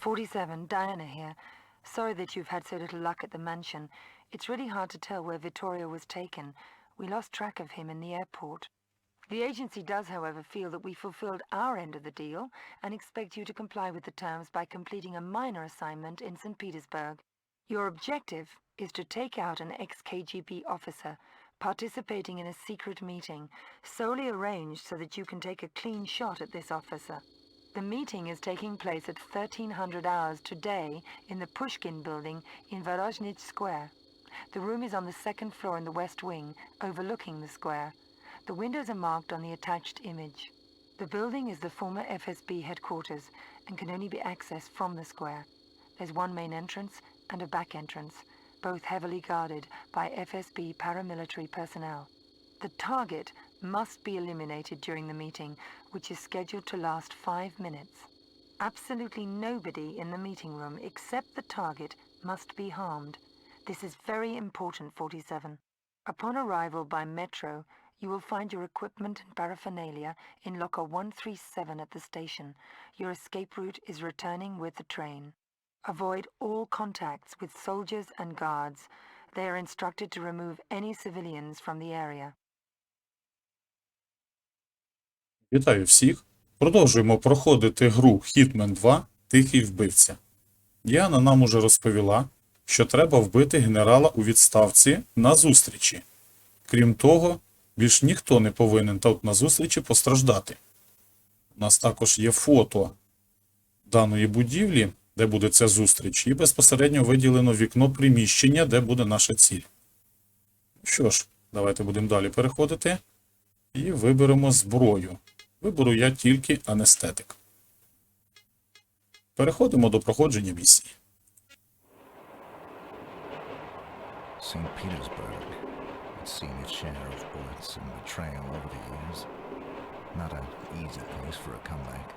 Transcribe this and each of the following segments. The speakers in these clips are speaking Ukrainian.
47, Diana here. Sorry that you've had so little luck at the mansion. It's really hard to tell where Vittorio was taken. We lost track of him in the airport. The agency does, however, feel that we fulfilled our end of the deal and expect you to comply with the terms by completing a minor assignment in St. Petersburg. Your objective is to take out an ex-KGB officer participating in a secret meeting, solely arranged so that you can take a clean shot at this officer. The meeting is taking place at 1300 hours today in the Pushkin building in Vorozhnich Square. The room is on the second floor in the west wing, overlooking the square. The windows are marked on the attached image. The building is the former FSB headquarters and can only be accessed from the square. There's one main entrance and a back entrance, both heavily guarded by FSB paramilitary personnel. The target must be eliminated during the meeting, which is scheduled to last five minutes. Absolutely nobody in the meeting room except the target must be harmed. This is very important, 47. Upon arrival by metro, you will find your equipment and paraphernalia in locker 137 at the station. Your escape route is returning with the train. Avoid all contacts with soldiers and guards. They are instructed to remove any civilians from the area. Вітаю всіх! Продовжуємо проходити гру Hitman 2 Тихий вбивця. Діана нам уже розповіла, що треба вбити генерала у відставці на зустрічі. Крім того, більш ніхто не повинен тут на зустрічі постраждати. У нас також є фото даної будівлі, де буде ця зустріч, і безпосередньо виділено вікно приміщення, де буде наша ціль. Що ж, давайте будемо далі переходити і виберемо зброю. Виберу я тільки анестетик. Переходимо до проходження місії. St. Petersburg. It's seen its share of bullets and betrayal over the years. Not an easy place for a comeback.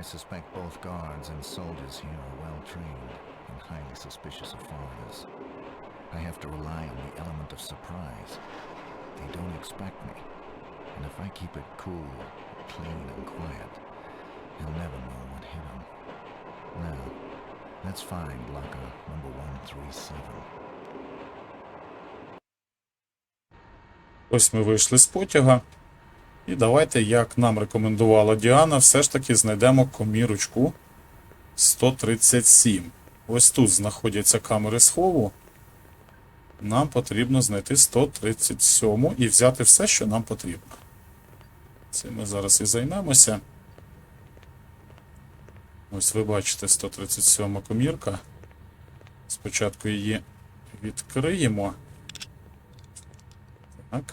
I suspect both guards and soldiers here are well trained and highly suspicious of foreigners. I have to rely on the element of surprise. They don't expect me. And if I keep it cool, clean, and quiet, He'll never know what hit him. Now, let's find locker number 137. Ось ми вийшли з потяга. І давайте, як нам рекомендувала Діана, все ж таки знайдемо комірочку 137. Ось тут знаходяться камери схову. Нам потрібно знайти 137 і взяти все, що нам потрібно. Цим ми зараз і займемося. Ось ви бачите 137 комірка. Спочатку її відкриємо. Так.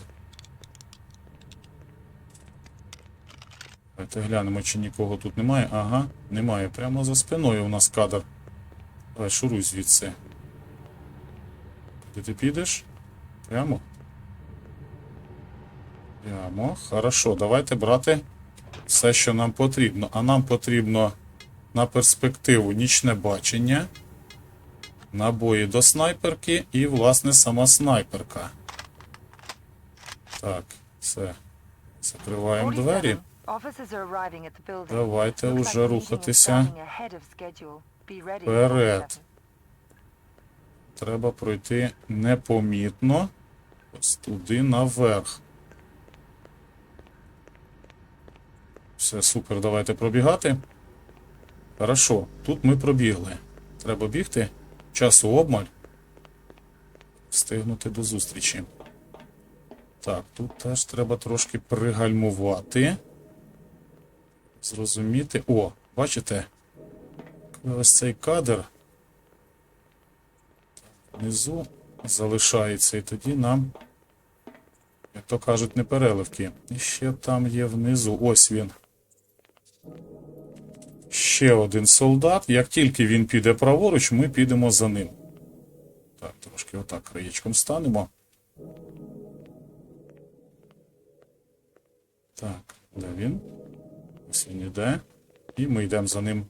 Давайте глянемо, чи нікого тут немає. Ага, немає. Прямо за спиною у нас кадр. Давай, шуруй звідси. Куди ти підеш? Прямо? Прямо. Хорошо, давайте брати все, що нам потрібно. А нам потрібно на перспективу нічне бачення, набої до снайперки і, власне, сама снайперка. Так, все. Закриваємо двері. 47. Officers are arriving at the building. Давайте уже рухатися вперед. 47. Треба пройти непомітно. Ось туди наверх. Все, супер, давайте пробігати. Хорошо, тут ми пробігли. Треба бігти. Часу обмаль. Встигнути до зустрічі. Так, тут теж треба трошки пригальмувати. Зрозуміти. О, бачите? Ось цей кадр внизу залишається, і тоді нам, як то кажуть, не переливки. І ще там є внизу. Ось він. Ще один солдат. Як тільки він піде праворуч, ми підемо за ним. Так, трошки отак краєчком станемо. Так, де він? Ось він іде. І ми йдемо за ним.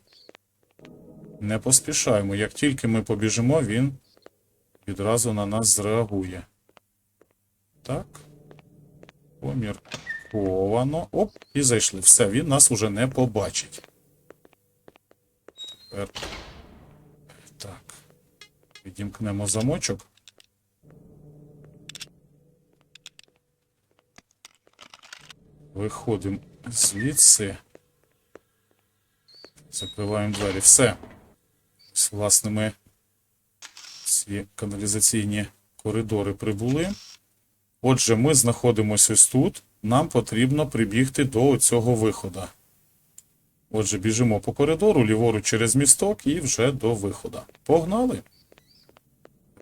Не поспішаємо. Як тільки ми побіжимо, він відразу на нас зреагує. Так. Помірковано. Оп, і зайшли. Все, він нас уже не побачить. Так. Відімкнемо замочок. Виходимо звідси. Закриваємо двері. Все. Ось, власне, ми ці каналізаційні коридори прибули. Отже, ми знаходимося ось тут. Нам потрібно прибігти до цього виходу. Отже, біжимо по коридору, ліворуч через місток і вже до виходу. Погнали.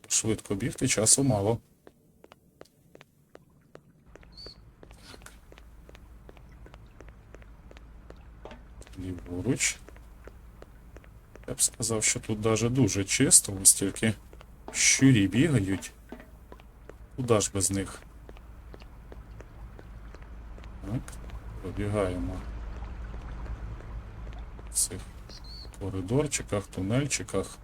Швидко бігти, часу мало. Ліворуч. Я б сказав, що тут даже дуже чисто, ось тільки щурі бігають. Куда ж без них? Так, пробігаємо в цих коридорчиках, тунельчиках.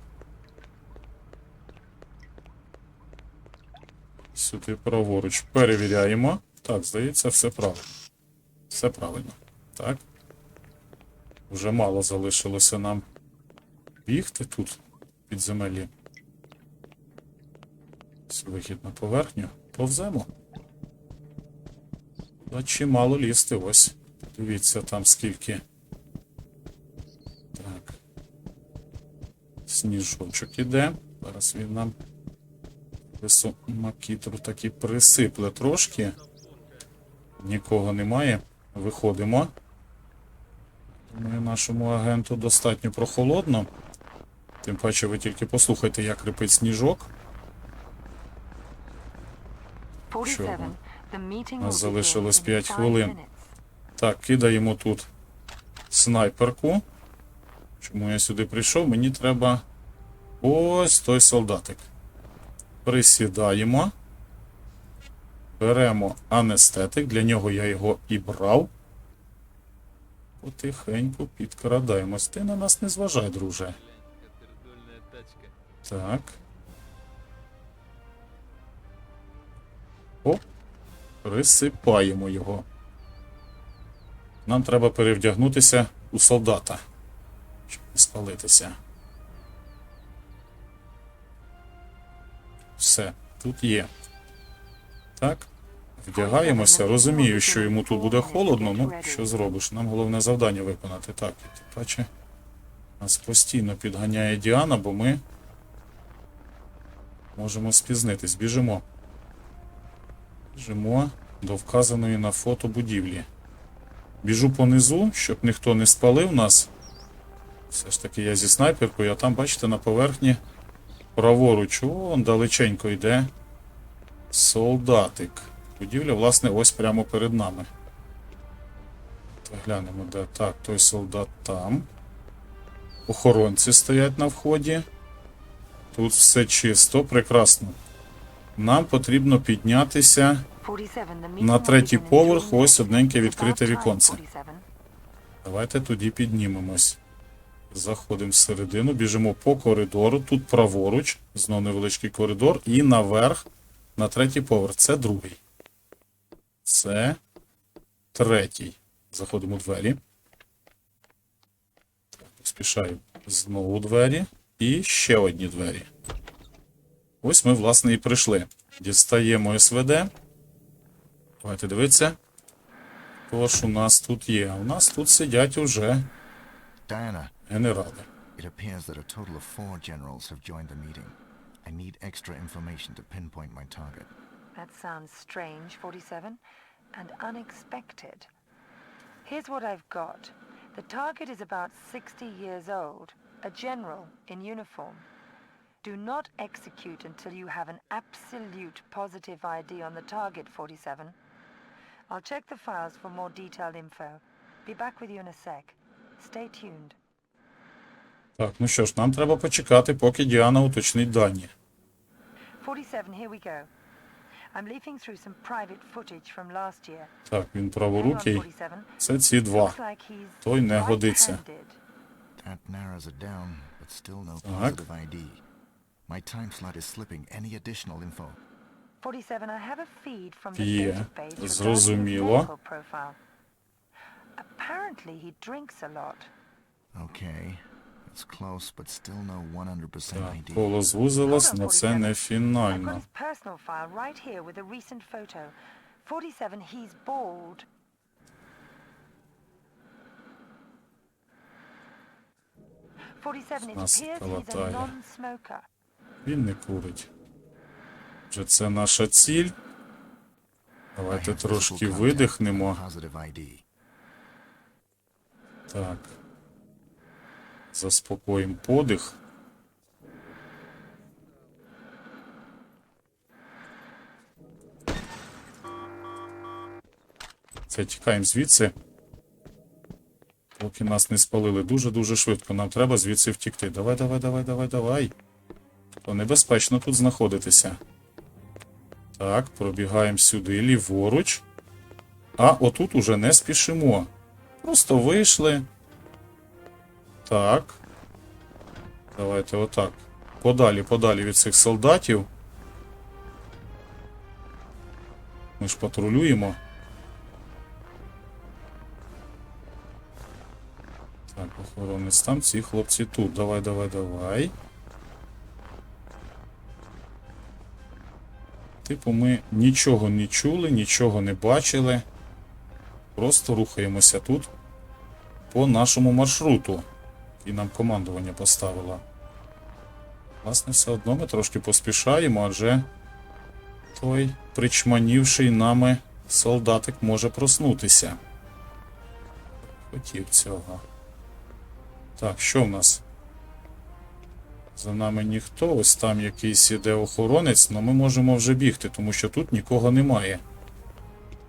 Сюди праворуч перевіряємо. Так, здається, все правильно. Все правильно. Так. Вже мало залишилося нам бігти тут під землі. Вихід на поверхню. Повземо. Та чимало лізти, ось. Дивіться там скільки. Так. Сніжочок іде. Зараз він нам вису макітру таки присипле трошки. Нікого немає. Виходимо. Думаю, нашому агенту достатньо прохолодно. Тим паче ви тільки послухайте, як рипить сніжок. 47. The Нас залишилось 5 хвилин. Так, кидаємо тут снайперку. Чому я сюди прийшов? Мені треба ось той солдатик. Присідаємо. Беремо анестетик. Для нього я його і брав. Потихеньку підкрадаємось. Ти на нас не зважай, друже. Так. Присипаємо його. Нам треба перевдягнутися у солдата, щоб не спалитися. Все, тут є. Так. Вдягаємося. Розумію, що йому тут буде холодно, ну що зробиш? Нам головне завдання виконати. Так, тим паче нас постійно підганяє Діана, бо ми можемо спізнитись. Біжимо. Біжимо до вказаної на фото будівлі. Біжу понизу, щоб ніхто не спалив нас. Все ж таки я зі снайперкою, а там, бачите, на поверхні праворуч, он далеченько йде солдатик. Будівля, власне, ось прямо перед нами. Глянемо, де. Так, той солдат там. Охоронці стоять на вході. Тут все чисто, прекрасно. Нам потрібно піднятися 47. The meeting На третій поверх ось одненьке відкрите віконце. Давайте тоді піднімемось. Заходимо всередину, біжимо по коридору. Тут праворуч, знову невеличкий коридор, і наверх на третій поверх. Це другий. Це третій. Заходимо у двері. Так, Поспішаю. Знову двері. І ще одні двері. Ось ми, власне, і прийшли. Дістаємо СВД. Давайте дивитися. Тож у нас тут є. У нас тут сидять уже генерали. it appears that a total of four generals have joined the meeting. I need extra information to pinpoint my target. That sounds strange, 47, and unexpected. Here's what I've got. The target is about 60 years old, a general in uniform. Do not execute until you have an absolute positive ID on the target, 47. I'll check the files for more detailed info. Be back with you in a sec. Stay tuned. Так, ну що ж, нам треба почекати, поки Діана уточнить дані. 47, here we go. I'm leafing through some private footage from last year. Так, він Hang on, праворукий. 47. Це ці два. Looks like he's Той не годиться. right-handed. That narrows it down, but still no Так. positive ID. My time slot is slipping any additional info. 47, I have a feed from the Є, database regarding his зрозуміло. medical profile. Apparently he drinks a lot. Okay. It's close, but still no 100% Так, ID. коло звузилось, Hold on, але це 47. не I've got фінально. his personal file right here with a recent photo. 47, he's bald. Forty-seven, it Нас appears he's a колотає. non-smoker. Він не курить. Вже це наша ціль. Давайте трошки видихнемо. Так. Заспокоїмо подих. Це тікаємо звідси. Поки нас не спалили дуже-дуже швидко. Нам треба звідси втікти. Давай, давай, давай, давай, давай. То небезпечно тут знаходитися. Так, пробігаємо сюди, ліворуч. А отут уже не спішимо. Просто вийшли. Так. Давайте отак. Подалі, подалі від цих солдатів. Ми ж патрулюємо. Так, охоронець там, ці хлопці тут. Давай, давай, давай. Типу, ми нічого не чули, нічого не бачили. Просто рухаємося тут по нашому маршруту, який нам командування поставило. Власне, все одно ми трошки поспішаємо, адже той причманівший нами солдатик може проснутися. Хотів цього. Так, що в нас? За нами ніхто, ось там якийсь іде охоронець, але ми можемо вже бігти, тому що тут нікого немає.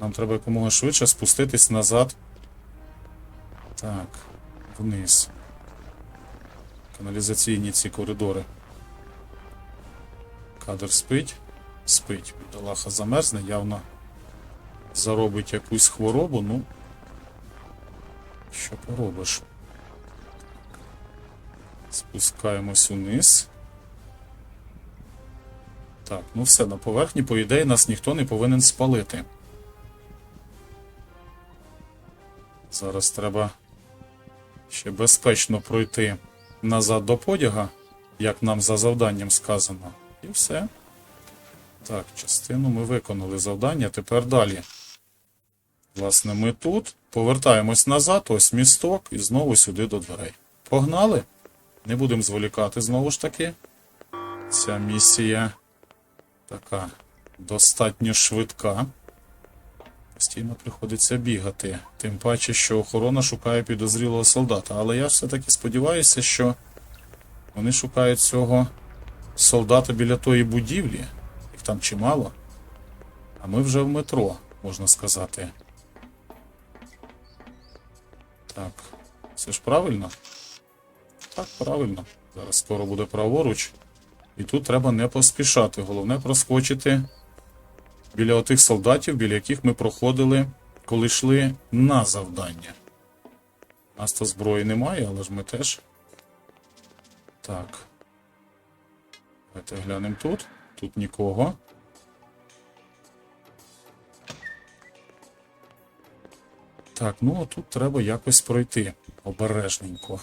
Нам треба якомога швидше спуститись назад. Так, вниз. Каналізаційні ці коридори. Кадр спить. Спить. Бідолаха замерзне, явно заробить якусь хворобу, ну. Що поробиш? Спускаємось униз. Так, ну все, на поверхні, по ідеї, нас ніхто не повинен спалити. Зараз треба ще безпечно пройти назад до подяга, як нам за завданням сказано. І все. Так, частину ми виконали завдання, тепер далі. Власне, ми тут повертаємось назад, ось місток, і знову сюди до дверей. Погнали! Не будемо зволікати знову ж таки. Ця місія така достатньо швидка. Постійно приходиться бігати. Тим паче, що охорона шукає підозрілого солдата. Але я все-таки сподіваюся, що вони шукають цього солдата біля тої будівлі. Їх там чимало. А ми вже в метро, можна сказати. Так, це ж правильно? Так, правильно. Зараз скоро буде праворуч. І тут треба не поспішати. Головне проскочити біля отих солдатів, біля яких ми проходили, коли йшли на завдання. Нас то зброї немає, але ж ми теж. Так. Давайте глянемо тут. Тут нікого. Так, ну а тут треба якось пройти обережненько.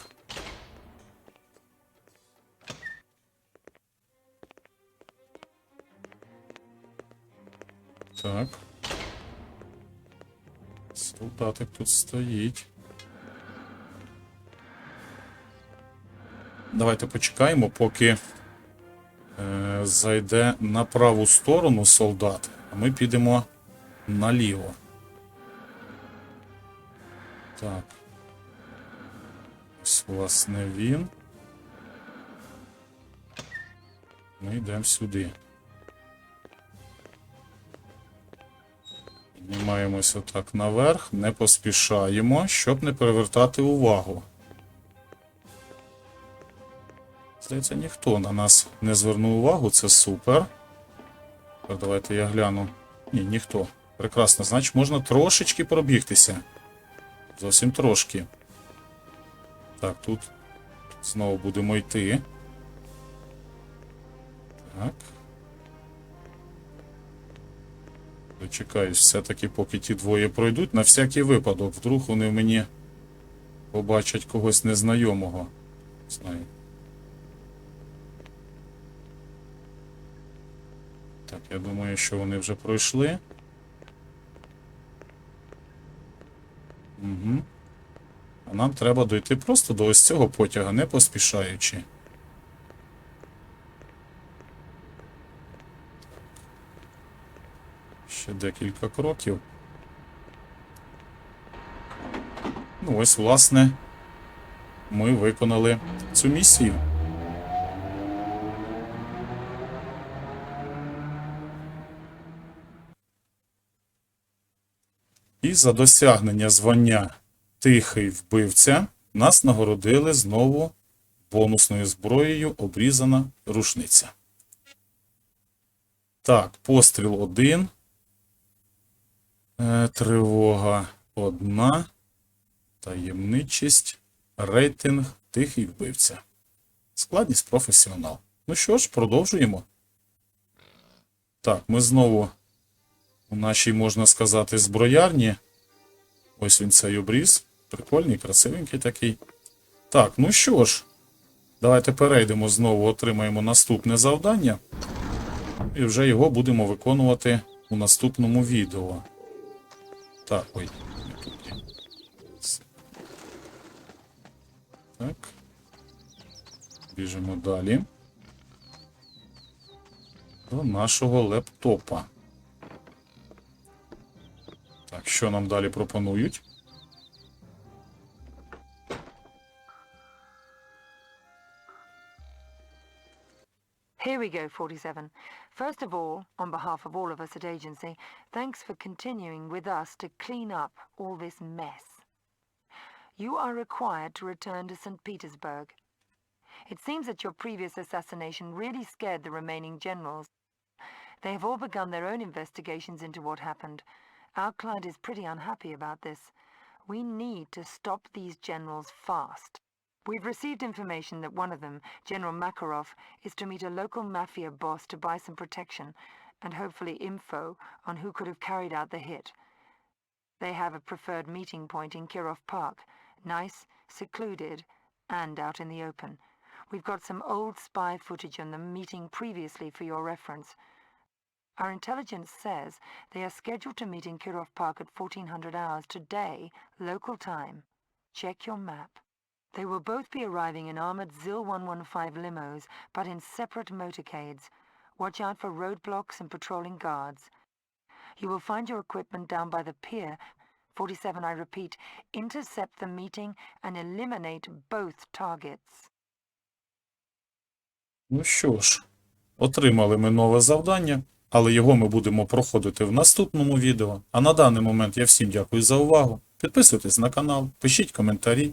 Так. Солдатик тут стоїть. Давайте почекаємо, поки е, зайде на праву сторону солдат, а ми підемо наліво. Так. Ось, власне, він. Ми йдемо сюди. Піднімаємось отак наверх, не поспішаємо, щоб не перевертати увагу. Здається, ніхто на нас не звернув увагу, це супер. Тепер давайте я гляну. Ні, ніхто. Прекрасно, значить можна трошечки пробігтися. Зовсім трошки. Так, тут знову будемо йти. Так. Дочекаюсь все-таки, поки ті двоє пройдуть, на всякий випадок. Вдруг вони мені побачать когось незнайомого. Знаю. Так, я думаю, що вони вже пройшли. Угу. А нам треба дойти просто до ось цього потяга, не поспішаючи. декілька кроків. Ну ось, власне, ми виконали цю місію. І за досягнення звання Тихий вбивця нас нагородили знову бонусною зброєю обрізана рушниця. Так, постріл один тривога одна. Таємничість. Рейтинг тихий вбивця. Складність професіонал. Ну що ж, продовжуємо. Так, ми знову у нашій, можна сказати, зброярні. Ось він цей обріз. Прикольний, красивенький такий. Так, ну що ж, давайте перейдемо знову, отримаємо наступне завдання. І вже його будемо виконувати у наступному відео. Так, ой, не тут. Так. Біжимо далі. До нашого лептопа. Так, що нам далі пропонують? Here we go, 47. First of all, on behalf of all of us at Agency, thanks for continuing with us to clean up all this mess. You are required to return to St. Petersburg. It seems that your previous assassination really scared the remaining generals. They have all begun their own investigations into what happened. Our client is pretty unhappy about this. We need to stop these generals fast. We've received information that one of them, General Makarov, is to meet a local mafia boss to buy some protection and hopefully info on who could have carried out the hit. They have a preferred meeting point in Kirov Park, nice, secluded, and out in the open. We've got some old spy footage on the meeting previously for your reference. Our intelligence says they are scheduled to meet in Kirov Park at 1400 hours today, local time. Check your map. They will both be arriving in armored ZIL 115 limos, but in separate motorcades. Watch out for roadblocks and patrolling guards. You will find your equipment down by the pier. 47, I repeat, intercept the meeting and eliminate both targets. Ну що ж, отримали ми нове завдання, але його ми будемо проходити в наступному відео. А на даний момент я всім дякую за увагу. Підписуйтесь на канал, пишіть коментарі.